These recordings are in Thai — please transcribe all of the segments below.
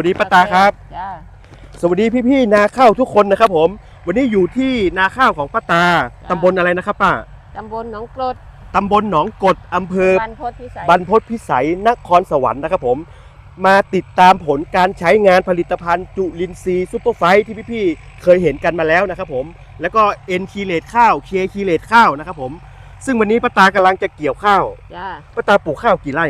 สวัสดีป้าตาครับ จ้า สวัสดีพี่ๆนาข้าวทุกคนนะครับผม วันนี้อยู่ที่นาข้าวของป้าตาตำบลอะไรนะครับป้า ตำบลหนองกรดตำบลหนองกดอำเภอ บ้านโพธิพิสัยบรรพตพิสัยนครสวรรค์นะครับผม มาติดตามผลการใช้งานผลิตภัณฑ์จุลินทรีย์ซูเปอร์ไฟท์ที่พี่ๆเคยเห็นกันมาแล้วนะครับผม แล้วก็เอ็นคีเลตข้าวเคคีเลตข้าวนะครับผม ซึ่งวันนี้ป้าตากำลังจะเกี่ยวข้าวจ้าป้าตาปลูกข้าวกี่ไร่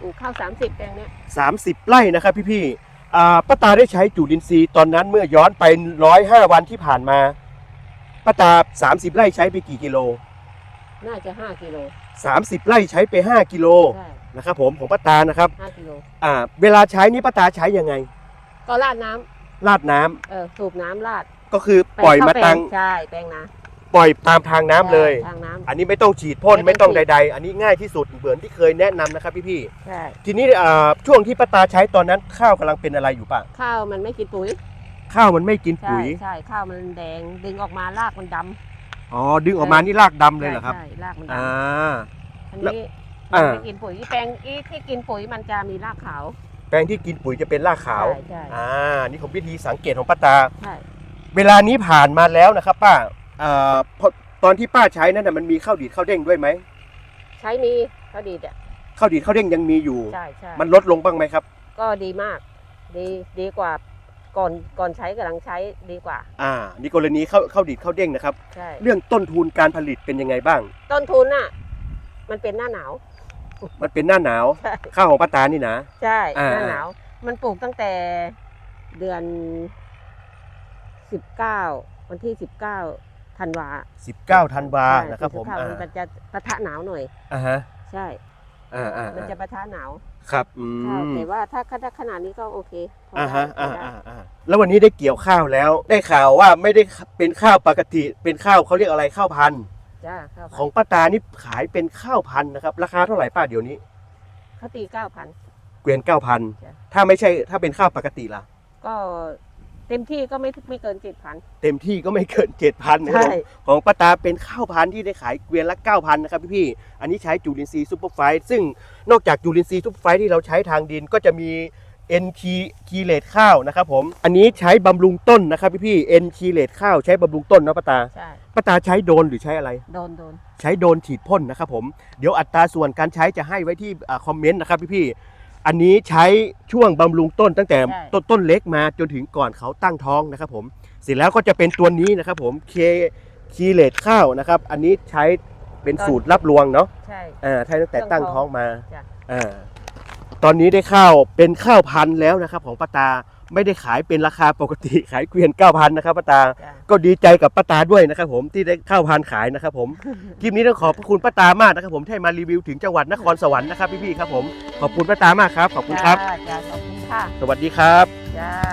ปลูกข้าวสามสิบแปลงเนี้ย30 ไร่นะครับพี่ๆ อ่าป้าตาได้ใช้จุลินทรีย์ตอนนั้นเมื่อย้อนไป105วันที่ผ่านมาป้าตา30ไร่ใช้ไปกี่กิโลน่าจะห้ากิโล30ไร่ใช้ไป5กิโลใช่นะครับผมของป้าตานะครับห้ากิโลอ่าเวลาใช้นี่ป้าตาใช้ยังไง ก็ราดน้ำราดน้ำเออสูบน้ำราดก็คือปล่อยมาเข้ตังแปลใช่แปลงนา ปล่อยตามทางน้ำเลย ทางน้ำ อันนี้ไม่ต้องฉีดพ่นไม่ไม่ต้ต้อองงฉีด ใด ๆ อันนี้ง่ายที่สุดเหมือนที่เคยแนะนำนะครับพี่ใช่ๆทีนี้อ่าช่วงที่ป้าตาใช้ตอนนั้นข้าวกำลังเป็นอะไรอยู่ป่ะข้าวมันไม่กินปุ๋ยข้าวมันไม่กินใช่ปุ๋ยใช่ข้าวมันแดงดึงออกมารากมันดำอ๋อดึงออกมานี่รากดำเลยเหรอครับใช่ใช่รากมันดอ่าำอันนี้อ่ามันไม่กินปุ๋ยแปลงอีที่กินปุ๋ยมันจะมีรากขาวแปลงที่กินปุ๋ยจะเป็นรากขาวใช่ใช่อ่านี่ของวิธีสังเกตของป้าตา ใช่เวลานี้ผ่านมาแล้วนะครับป้า เอ่อพอตอนที่ป้าใช้นั่นน่ะมันมีข้าวดีดข้าวเด้งด้วยไหมใช้มีก็ดีอะข้าวดีดข้าวเด้งยังมีอยู่ ใช่ใช่มันลดลงบ้างไหมครับ ก็ดีมาก ดีดีกว่าก่อนก่อนใช้กับหลังใช้ดีกว่า อ่านี่กรณีข้าวข้าวดีดข้าวเด้งนะครับ ใช่ เรื่องต้นทุนการผลิตเป็นยังไงบ้าง ต้นทุนน่ะ มันเป็นหน้าหนาว มันเป็นหน้าหนาว ใช่ ข้าวของป้าตานี่นะ ใช่อ่า หน้าหนาว มันปลูกตั้งแต่เดือนสิบเก้าวันที่สิบเก้า ธันวา19ธันวาใช่นะครับผม19อ่ามันจะปะทะหนาวหน่อยอ่าฮะใช่อ่าอ่ามันจะอ่าปะทะหนาวครับอืใช่มแต่ว่าถ้าถ้าขนาดนี้ก็โอเคพออ่าได้ฮะพออ่าได้อ่าอ่าแล้ววันนี้ได้เกี่ยวข้าวแล้ว ได้ข่าวว่าไม่ได้เป็นข้าวปกติ เป็นข้าวเขาเรียกอะไรข้าวพันธุ์จ้าเข้าไปของป้าตานี่ขายเป็นข้าวพันธุ์นะครับ ราคาเท่าไหร่ป้าเดี๋ยวนี้เขาตีเก้าพันเกวียนเก้าพันจ้ะถ้าไม่ใช่ถ้าเป็นข้าวปกติล่ะ ก็ เต็มที่ก็ไม่ไม่เกินเจ็ดพัน เต็มที่ก็ไม่เกินเจ็ดพันนะครับ ใช่ผมของป้าตาเป็นข้าวพันธุ์ที่ได้ขายเกวียนละเก้าพันนะครับพี่ๆอันนี้ใช้จุลินทรีย์ซูเปอร์ไฟท์ซึ่งนอกจากจุลินทรีย์ซูเปอร์ไฟท์ที่เราใช้ทางดินก็จะมี N คีคีเลตข้าวนะครับผม อันนี้ใช้บำรุงต้นนะครับพี่ๆ N คีเลตข้าวใช้บำรุงต้นนะป้าตาใช่ ป้าตาใช้โดรนหรือใช้อะไร โดนโดน ใช้โดรนฉีดพ่นนะครับผม เดี๋ยวอัตราส่วนการใช้จะให้ไว้ที่อ่าคอมเมนต์นะครับพี่ๆ อันนี้ใช้ช่วงบำรุงต้นตั้งแต่ต้นต้นเล็กมาจนถึงก่อนเขาตั้งท้องนะครับผมเสร็จแล้วก็จะเป็นตัวนี้นะครับผมเคคีเลตข้าวนะครับ อันนี้ใช้เป็นสูตรรับรวงเนาะใช่ อ่าใช้ตั้งแต่ตั้งท้องมาจ้ะ อ่าตอนนี้ได้ข้าวเป็นข้าวพันธุ์แล้วนะครับ ของป้าตา ไม่ได้ขายเป็นราคาปกติขายเกวียน 9,000นะครับป้าตา จ้ะ ก็ดีใจกับป้าตาด้วยนะครับผมที่ได้ข้าวพันธุ์ขายนะครับผม คลิปนี้ต้องขอบพระคุณป้าตามากนะครับผมที่ให้มารีวิวถึงจังหวัดนครสวรรค์นะครับพี่ๆครับผมขอบคุณป้าตามากครับขอบคุณครับ จ้าจ้าขอบคุณค่ะ สวัสดีครับ จ้า